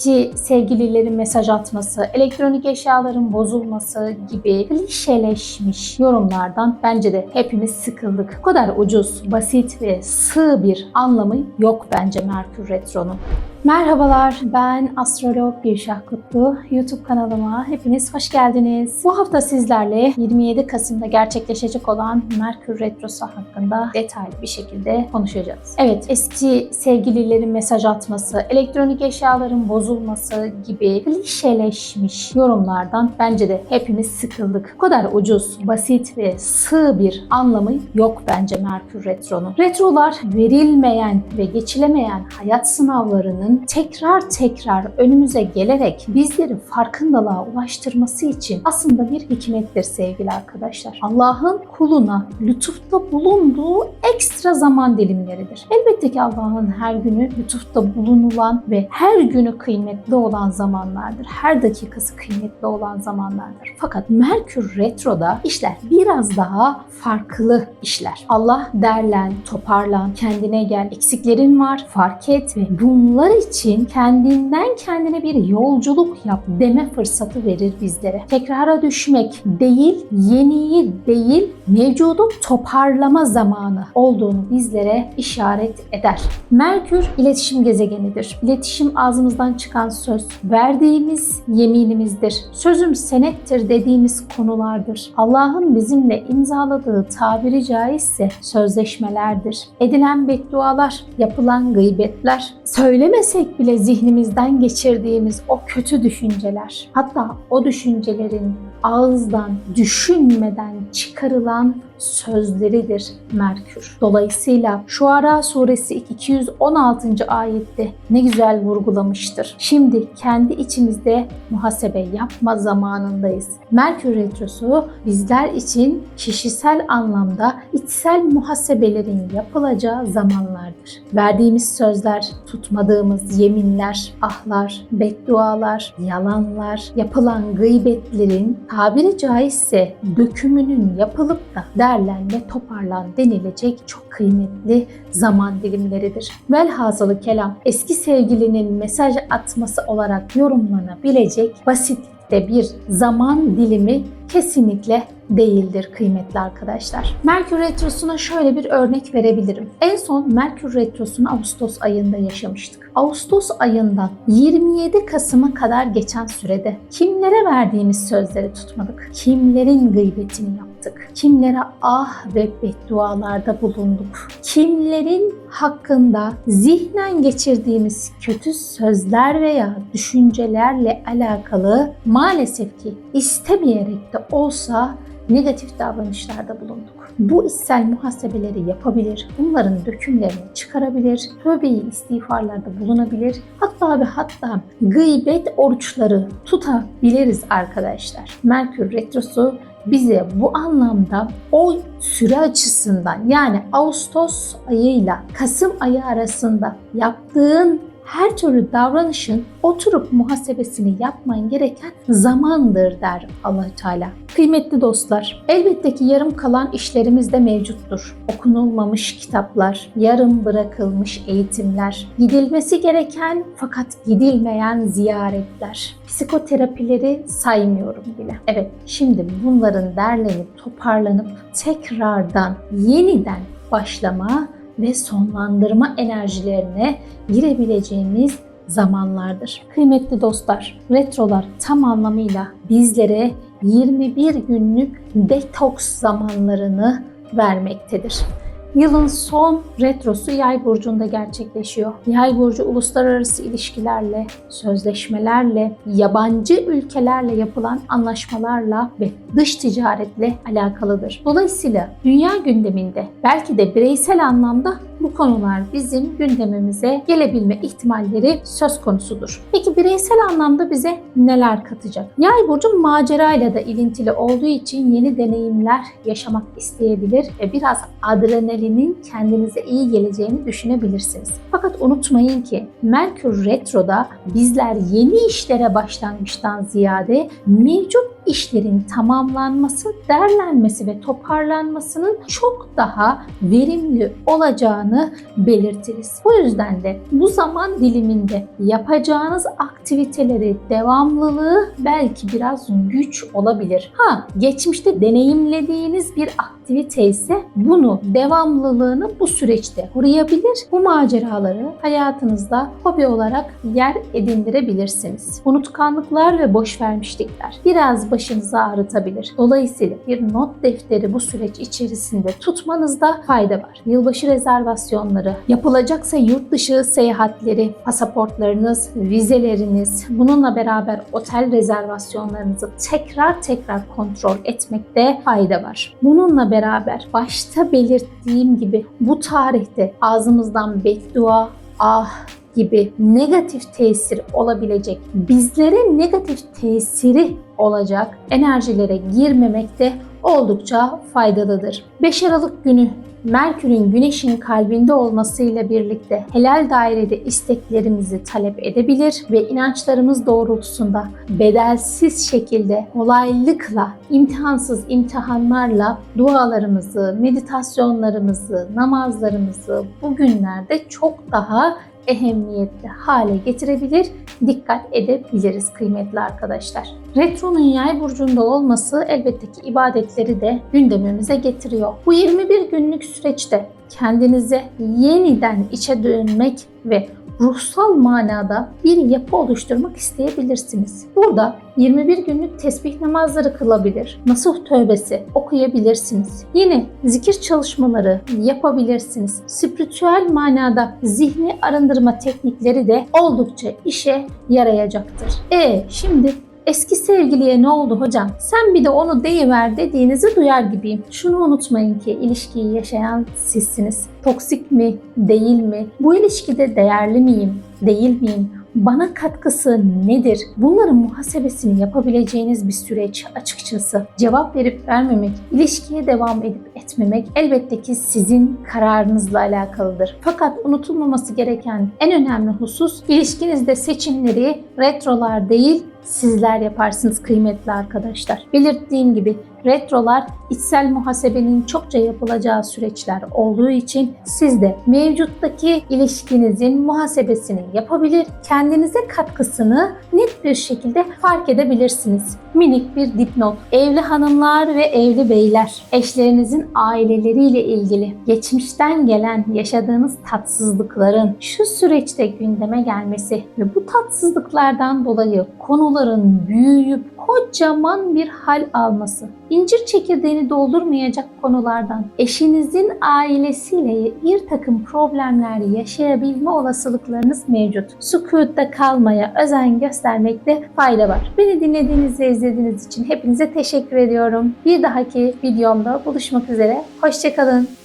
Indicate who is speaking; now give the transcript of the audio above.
Speaker 1: eski sevgililerin mesaj atması, elektronik eşyaların bozulması gibi klişeleşmiş yorumlardan bence de hepimiz sıkıldık. Bu kadar ucuz, basit ve sığ bir anlamı yok bence Merkür Retro'nun. Merhabalar, ben astrolog Gülşah Kutlu. YouTube kanalıma hepiniz hoş geldiniz. Bu hafta sizlerle 27 Kasım'da gerçekleşecek olan Merkür Retrosu hakkında detaylı bir şekilde konuşacağız. Evet, eski sevgililerin mesaj atması, elektronik eşyaların bozulması gibi klişeleşmiş yorumlardan bence de hepimiz sıkıldık. Bu kadar ucuz, basit ve sığ bir anlamı yok bence Merkür Retro'nun. Retrolar verilmeyen ve geçilemeyen hayat sınavlarının tekrar tekrar önümüze gelerek bizleri farkındalığa ulaştırması için aslında bir hikmettir sevgili arkadaşlar. Allah'ın kuluna lütufta bulunduğu ekstra zaman dilimleridir. Elbette ki Allah'ın her günü lütufta bulunulan ve her günü kıymetli olan zamanlardır. Her dakikası kıymetli olan zamanlardır. Fakat Merkür Retro'da işler biraz daha farklı işler. Allah derlen, toparlan, kendine gel, eksiklerin var, fark et ve bunlar için kendinden kendine bir yolculuk yap deme fırsatı verir bizlere. Tekrara düşmek değil, yeniyi değil, mevcudu toparlama zamanı olduğunu bizlere işaret eder. Merkür iletişim gezegenidir. İletişim ağzımızdan çıkan söz, verdiğimiz yeminimizdir. Sözüm senettir dediğimiz konulardır. Allah'ın bizimle imzaladığı tabiri caizse sözleşmelerdir. Edilen beddualar, yapılan gıybetler, söylemesek bile zihnimizden geçirdiğimiz o kötü düşünceler, hatta o düşüncelerin ağızdan düşünmeden çıkarılan sözleridir Merkür. Dolayısıyla Şuara suresi 216. ayette ne güzel vurgulamıştır. Şimdi kendi içimizde muhasebe yapma zamanındayız. Merkür retrosu bizler için kişisel anlamda içsel muhasebelerin yapılacağı zamanlardır. Verdiğimiz sözler, tutmadığımız yeminler, ahlar, beddualar, yalanlar, yapılan gıybetlerin tabiri caizse dökümünün yapılıp da derlen ve toparlan denilecek çok kıymetli zaman dilimleridir. Velhasılı kelam eski sevgilinin mesaj atması olarak yorumlanabilecek basitlikte bir zaman dilimi kesinlikle değildir kıymetli arkadaşlar. Merkür Retrosu'na şöyle bir örnek verebilirim. En son Merkür Retrosu'nu Ağustos ayında yaşamıştık. Ağustos ayından 27 Kasım'a kadar geçen sürede kimlere verdiğimiz sözleri tutmadık? Kimlerin gıybetini yaptık? Kimlere ah ve beddualarda bulunduk? Kimlerin hakkında zihnen geçirdiğimiz kötü sözler veya düşüncelerle alakalı maalesef ki istemeyerek de olsa negatif davranışlarda bulunduk. Bu içsel muhasebeleri yapabilir, bunların dökümlerini çıkarabilir, tövbeyi istiğfarlarda bulunabilir, hatta ve hatta gıybet oruçları tutabiliriz arkadaşlar. Merkür Retrosu bize bu anlamda o süre açısından yani Ağustos ayıyla Kasım ayı arasında yaptığın her türlü davranışın oturup muhasebesini yapman gereken zamandır der allah Teala. Kıymetli dostlar, elbette ki yarım kalan işlerimiz de mevcuttur. Okunulmamış kitaplar, yarım bırakılmış eğitimler, gidilmesi gereken fakat gidilmeyen ziyaretler, psikoterapileri saymıyorum bile. Evet, şimdi bunların derlenip toparlanıp tekrardan yeniden başlama ve sonlandırma enerjilerine girebileceğimiz zamanlardır. Kıymetli dostlar, retrolar tam anlamıyla bizlere 21 günlük detoks zamanlarını vermektedir. Yılın son retrosu Yay burcunda gerçekleşiyor. Yay burcu uluslararası ilişkilerle, sözleşmelerle, yabancı ülkelerle yapılan anlaşmalarla ve dış ticaretle alakalıdır. Dolayısıyla dünya gündeminde belki de bireysel anlamda bu konular bizim gündemimize gelebilme ihtimalleri söz konusudur. Peki bireysel anlamda bize neler katacak? Yay burcu macerayla da ilintili olduğu için yeni deneyimler yaşamak isteyebilir ve biraz adrenalinin kendinize iyi geleceğini düşünebilirsiniz. Fakat unutmayın ki Merkür Retro'da bizler yeni işlere başlangıçtan ziyade mevcut işlerin tamamlanması, derlenmesi ve toparlanmasının çok daha verimli olacağını belirtiriz. Bu yüzden de bu zaman diliminde yapacağınız aktiviteleri devamlılığı belki biraz güç olabilir. Ha, geçmişte deneyimlediğiniz bir aktivite ise bunu devamlılığını bu süreçte koruyabilir. Bu maceraları hayatınızda hobi olarak yer edindirebilirsiniz. Unutkanlıklar ve boş vermişlikler biraz başınızı ağrıtabilir. Dolayısıyla bir not defteri bu süreç içerisinde tutmanızda fayda var. Yılbaşı rezervasyonları, yapılacaksa yurt dışı seyahatleri, pasaportlarınız, vizeleriniz, bununla beraber otel rezervasyonlarınızı tekrar tekrar kontrol etmekte fayda var. Bununla beraber başta belirttiğim gibi bu tarihte ağzımızdan beddua, ah gibi negatif tesir olabilecek, bizlere negatif tesiri olacak enerjilere girmemekte oldukça faydalıdır. 5 Aralık günü Merkür'ün Güneş'in kalbinde olmasıyla birlikte helal dairede isteklerimizi talep edebilir ve inançlarımız doğrultusunda bedelsiz şekilde kolaylıkla, imtihansız imtihanlarla dualarımızı, meditasyonlarımızı, namazlarımızı bugünlerde çok daha ehemmiyetli hale getirebilir, dikkat edebiliriz kıymetli arkadaşlar. Retronun yay burcunda olması elbette ki ibadetleri de gündemimize getiriyor. Bu 21 günlük süreçte kendinize yeniden içe dönmek ve ruhsal manada bir yapı oluşturmak isteyebilirsiniz. Burada 21 günlük tesbih namazları kılabilir, nasuh tövbesi okuyabilirsiniz. Yine zikir çalışmaları yapabilirsiniz. Spiritüel manada zihni arındırma teknikleri de oldukça işe yarayacaktır. E şimdi Eski sevgiliye ne oldu hocam? Sen bir de onu deyiver dediğinizi duyar gibiyim. Şunu unutmayın ki ilişkiyi yaşayan sizsiniz. Toksik mi, değil mi? Bu ilişkide değerli miyim, değil miyim? Bana katkısı nedir? Bunların muhasebesini yapabileceğiniz bir süreç açıkçası. Cevap verip vermemek, ilişkiye devam edip etmemek elbette ki sizin kararınızla alakalıdır. Fakat unutulmaması gereken en önemli husus ilişkinizde seçimleri retrolar değil sizler yaparsınız kıymetli arkadaşlar. Belirttiğim gibi retrolar içsel muhasebenin çokça yapılacağı süreçler olduğu için siz de mevcuttaki ilişkinizin muhasebesini yapabilir, kendinize katkısını net bir şekilde fark edebilirsiniz. Minik bir dipnot. Evli hanımlar ve evli beyler, eşlerinizin aileleriyle ilgili geçmişten gelen yaşadığınız tatsızlıkların şu süreçte gündeme gelmesi ve bu tatsızlıklardan dolayı konuların büyüyüp kocaman bir hal alması, incir çekirdeğini doldurmayacak konulardan eşinizin ailesiyle bir takım problemler yaşayabilme olasılıklarınız mevcut. Sükutta kalmaya özen göstermekte fayda var. Beni dinlediğiniz ve izlediğiniz için hepinize teşekkür ediyorum. Bir dahaki videomda buluşmak üzere. Hoşçakalın.